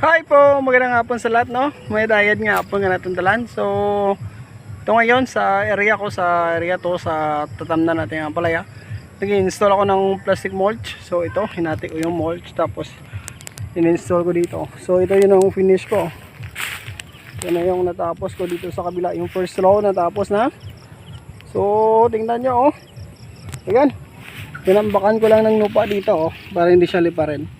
Hi po, magandang hapon sa lahat no. May diet nga po nga natin dalan. So, ito ngayon sa area ko, sa area to, sa tatamnan natin ang palaya. Nag-install ako ng plastic mulch. So, ito, hinati ko yung mulch. Tapos, in-install ko dito. So, ito yun ang finish ko. Yan na yung natapos ko dito sa kabila. Yung first row natapos na. So, tingnan nyo oh. Ayan. Tinambakan ko lang ng lupa dito oh. Para hindi siya liparin.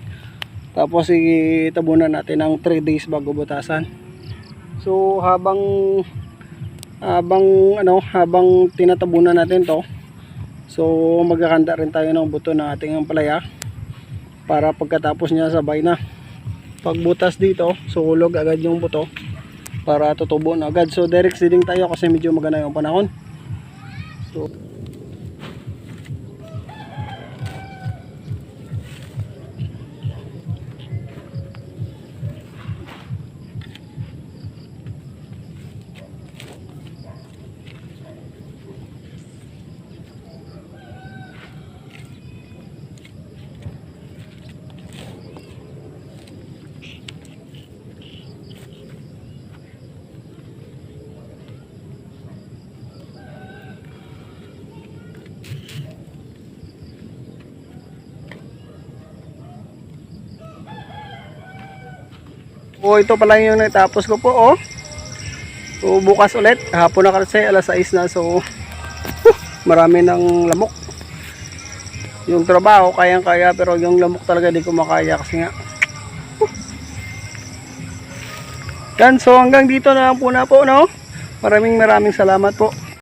Tapos itabunan natin ng 3 days bago butasan. So habang habang ano, habang tinatabunan natin 'to. So magkakanda rin tayo ng buto ng ating ampalaya para pagkatapos niya sabay na. Pagbutas dito, sukulog agad yung buto para tutubo na agad. So direct seeding tayo kasi medyo maganda yung panahon. So O ito pala yung natapos ko po oh. So bukas ulit, hapon na kasi alas 6 na so huh, marami ng lamok. Yung trabaho kayang kaya pero yung lamok talaga di ko makaya kasi nga. huh. Yan, so hanggang dito na lang po na po no. Maraming maraming salamat po.